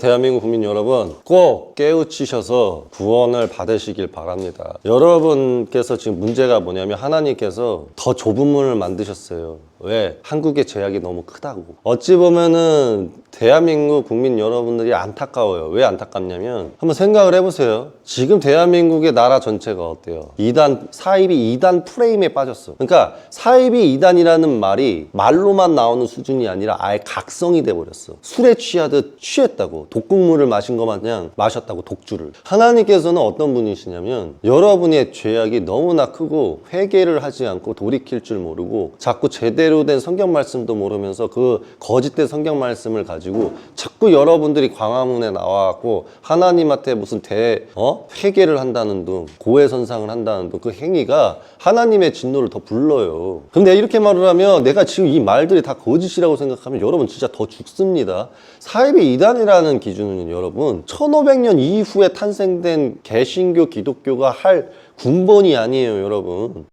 대한민국 국민 여러분 꼭 깨우치셔서 구원을 받으시길 바랍니다. 여러분께서 지금 문제가 뭐냐면 하나님께서 더 좁은 문을 만드셨어요. 왜? 한국의 제약이 너무 크다고. 어찌 보면은 대한민국 국민 여러분들이 안타까워요. 왜 안타깝냐면 한번 생각을 해보세요. 지금 대한민국의 나라 전체가 어때요? 2단, 사입이 2단 프레임에 빠졌어. 그러니까 사입이 2단이라는 말이 말로만 나오는 수준이 아니라 아예 각성이 돼버렸어. 술에 취하듯 취했다고. 독국물을 마신 것 마냥 마셨다고, 독주를. 하나님께서는 어떤 분이시냐면 여러분의 죄악이 너무나 크고 회개를 하지 않고 돌이킬 줄 모르고 자꾸 제대로 된 성경 말씀도 모르면서 그 거짓된 성경 말씀을 가지고 자꾸 여러분들이 광화문에 나와갖고 하나님한테 무슨 대, 어? 회개를 한다는 둥, 고해선상을 한다는 둥, 그 행위가 하나님의 진노를 더 불러요. 내가 이렇게 말을 하면 내가 지금 이 말들이 다 거짓이라고 생각하면 여러분 진짜 더 죽습니다. 사입이 이단이라는 기준은 여러분 1500년 이후에 탄생된 개신교 기독교가 할 군번이 아니에요, 여러분.